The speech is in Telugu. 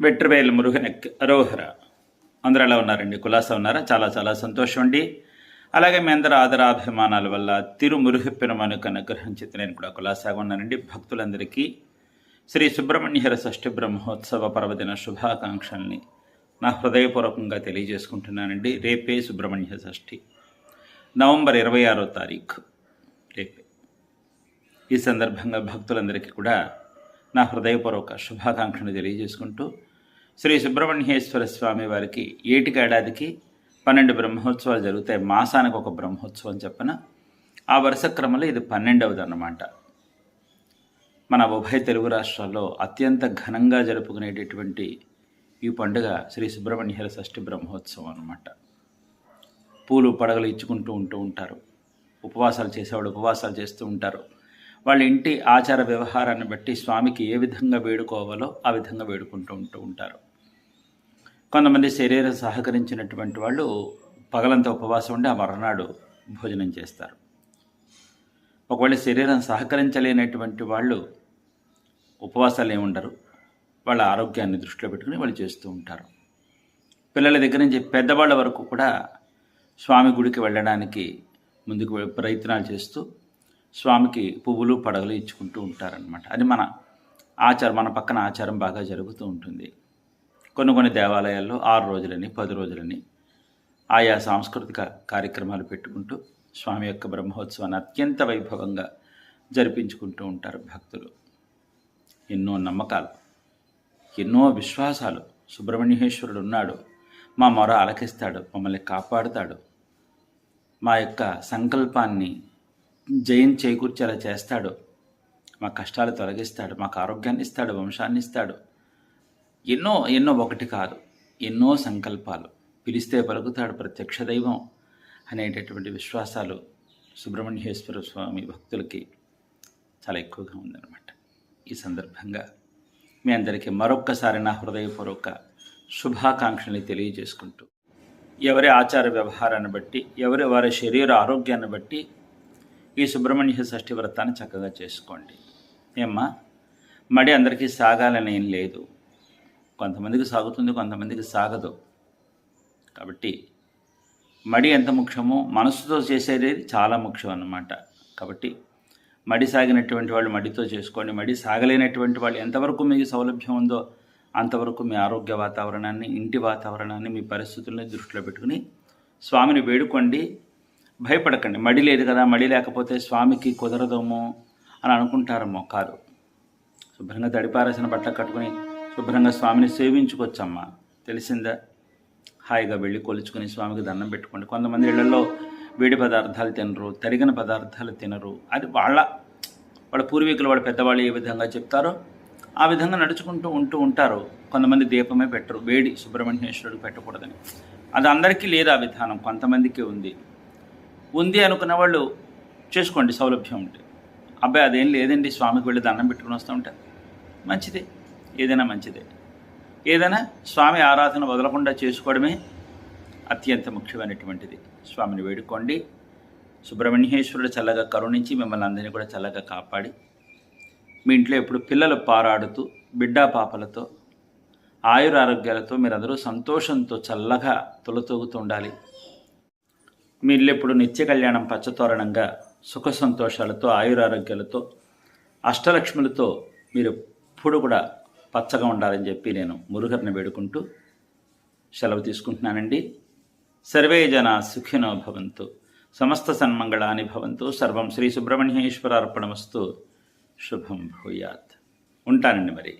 వెట్రవేలు మురుగనెక్ అరోహర. అందరూ ఎలా ఉన్నారండి? కులాసా ఉన్నారా? చాలా చాలా సంతోషం అండి. అలాగే మీ అందరి ఆదరాభిమానాల వల్ల తిరు అనుగ్రహం అనుగ్రహించి నేను కూడా కులాసాగా ఉన్నానండి. భక్తులందరికీ శ్రీ సుబ్రహ్మణ్యహర షష్ఠి బ్రహ్మోత్సవ పర్వదిన శుభాకాంక్షల్ని నా హృదయపూర్వకంగా తెలియజేసుకుంటున్నానండి. రేపే సుబ్రహ్మణ్య షష్ఠి. నవంబర్ ఇరవై ఆరో తారీఖు. రేపే. ఈ సందర్భంగా భక్తులందరికీ కూడా నా హృదయపూర్వక శుభాకాంక్షలు తెలియజేసుకుంటూ శ్రీ సుబ్రహ్మణ్యేశ్వర స్వామి వారికి ఏటికి ఏడాదికి పన్నెండు బ్రహ్మోత్సవాలు జరుగుతాయి. మాసానికి ఒక బ్రహ్మోత్సవం చెప్పన. ఆ వరుస క్రమంలో ఇది పన్నెండవది అన్నమాట మన ఉభయ తెలుగు రాష్ట్రాల్లో అత్యంత ఘనంగా జరుపుకునేటటువంటి ఈ పండుగ శ్రీ సుబ్రహ్మణ్య షష్ఠి బ్రహ్మోత్సవం అనమాట పూలు పడగలు ఇచ్చుకుంటూ ఉంటూ ఉంటారు. ఉపవాసాలు చేసేవాడు ఉపవాసాలు చేస్తూ ఉంటారు. వాళ్ళ ఇంటి ఆచార వ్యవహారాన్ని బట్టి స్వామికి ఏ విధంగా వేడుకోవాలో ఆ విధంగా వేడుకుంటూ ఉంటూ ఉంటారు. కొంతమంది శరీరం సహకరించినటువంటి వాళ్ళు పగలంతా ఉపవాసం ఉండి ఆ మర్నాడు భోజనం చేస్తారు. ఒకవేళ శరీరం సహకరించలేనటువంటి వాళ్ళు ఉపవాసాలు ఏమి ఉండరు. వాళ్ళ ఆరోగ్యాన్ని దృష్టిలో పెట్టుకుని వాళ్ళు చేస్తూ ఉంటారు. పిల్లల దగ్గర నుంచి పెద్దవాళ్ళ వరకు కూడా స్వామి గుడికి వెళ్ళడానికి ముందుకు ప్రయత్నాలు చేస్తూ స్వామికి పువ్వులు పడగలు ఇచ్చుకుంటూ ఉంటారనమాట అది మన ఆచారం మన పక్కన ఆచారం బాగా జరుగుతూ ఉంటుంది. కొన్ని కొన్ని దేవాలయాల్లో ఆరు రోజులని పది రోజులని ఆయా సాంస్కృతిక కార్యక్రమాలు పెట్టుకుంటూ స్వామి యొక్క బ్రహ్మోత్సవాన్ని అత్యంత వైభవంగా జరిపించుకుంటూ ఉంటారు భక్తులు. ఎన్నో నమ్మకాలు ఎన్నో విశ్వాసాలు. సుబ్రహ్మణ్యేశ్వరుడు ఉన్నాడు. మా మొర ఆలకిస్తాడు మమ్మల్ని కాపాడుతాడు. మా యొక్క సంకల్పాన్ని జయం చేకూర్చేలా చేస్తాడు. మా కష్టాలు తొలగిస్తాడు మాకు ఆరోగ్యాన్ని ఇస్తాడు వంశాన్ని ఇస్తాడు. ఎన్నో ఎన్నో ఒకటి కాదు ఎన్నో సంకల్పాలు. పిలిస్తే పలుకుతాడు ప్రత్యక్ష దైవం అనేటటువంటి విశ్వాసాలు సుబ్రహ్మణ్యేశ్వర స్వామి భక్తులకి చాలా ఎక్కువగా ఉందన్నమాట. ఈ సందర్భంగా మీ అందరికీ మరొక్కసారి నా హృదయపూర్వక శుభాకాంక్షల్ని తెలియజేసుకుంటూ ఎవరి ఆచార వ్యవహారాన్ని బట్టి ఎవరి వారి శరీర ఆరోగ్యాన్ని బట్టి ఈ సుబ్రహ్మణ్య షష్ఠి వ్రతాన్ని చక్కగా చేసుకోండి. ఏమ్మా మడి అందరికీ సాగాలని ఏం లేదు. కొంతమందికి సాగుతుంది కొంతమందికి సాగదు. కాబట్టి మడి ఎంత ముఖ్యమో మనసుతో చేసేది చాలా ముఖ్యం అన్నమాట. కాబట్టి మడి సాగినటువంటి వాళ్ళు మడితో చేసుకోండి. మడి సాగలేనటువంటి వాళ్ళు ఎంతవరకు మీకు సౌలభ్యం ఉందో అంతవరకు మీ ఆరోగ్య వాతావరణాన్ని ఇంటి వాతావరణాన్ని మీ పరిస్థితుల్ని దృష్టిలో పెట్టుకుని స్వామిని వేడుకోండి. భయపడకండి. మడి లేదు కదా మడి లేకపోతే స్వామికి కుదరదేమో అని అనుకుంటారేమో కాదు. శుభ్రంగా తడిపారేసిన బట్టలు కట్టుకుని శుభ్రంగా స్వామిని సేవించుకోవచ్చమ్మా. తెలిసిందా? హాయిగా వెళ్ళి కొలుచుకుని స్వామికి దండం పెట్టుకోండి. కొంతమంది ఇళ్ళలో వేడి పదార్థాలు తినరు తరిగిన పదార్థాలు తినరు. అది వాళ్ళ వాళ్ళ పూర్వీకులు వాళ్ళ పెద్దవాళ్ళు ఏ విధంగా చెప్తారో ఆ విధంగా నడుచుకుంటూ ఉంటూ ఉంటారు. కొంతమంది దీపమే పెట్టరు. వేడి సుబ్రహ్మణ్యేశ్వరుడు పెట్టకూడదని. అది అందరికీ లేదు ఆ విధానం. కొంతమందికి ఉంది. ఉంది అనుకున్న వాళ్ళు చేసుకోండి సౌలభ్యం ఉంటే. అబ్బాయి అదేం లేదండి స్వామికి వెళ్ళి దండం పెట్టుకుని వస్తూ ఉంటారు మంచిదే. ఏదైనా మంచిదే. ఏదైనా స్వామి ఆరాధన వదలకుండా చేసుకోవడమే అత్యంత ముఖ్యమైనటువంటిది. స్వామిని వేడుకోండి. సుబ్రహ్మణ్యేశ్వరుడు చల్లగా కరుణించి మిమ్మల్ని అందరినీ కూడా చల్లగా కాపాడి మీ ఇంట్లో ఎప్పుడు పిల్లలు పారాడుతూ బిడ్డా పాపలతో ఆయురారోగ్యాలతో మీరందరూ సంతోషంతో చల్లగా తొలతూగుతూ ఉండాలి. మీ ఇల్లు నిత్య కళ్యాణం పచ్చతోరణంగా సుఖ సంతోషాలతో ఆయురారోగ్యాలతో అష్టలక్ష్ములతో మీరు ఎప్పుడు కూడా పచ్చగా ఉండాలని చెప్పి నేను మురుగర్ని వేడుకుంటూ సెలవు తీసుకుంటున్నానండి. సర్వే జన సుఖినో భవంతు. సమస్త సన్మంగళాని భవంతు. సర్వం శ్రీ సుబ్రహ్మణ్యేశ్వర అర్పణమస్తు శుభం భూయాత్. ఉంటానండి మరి.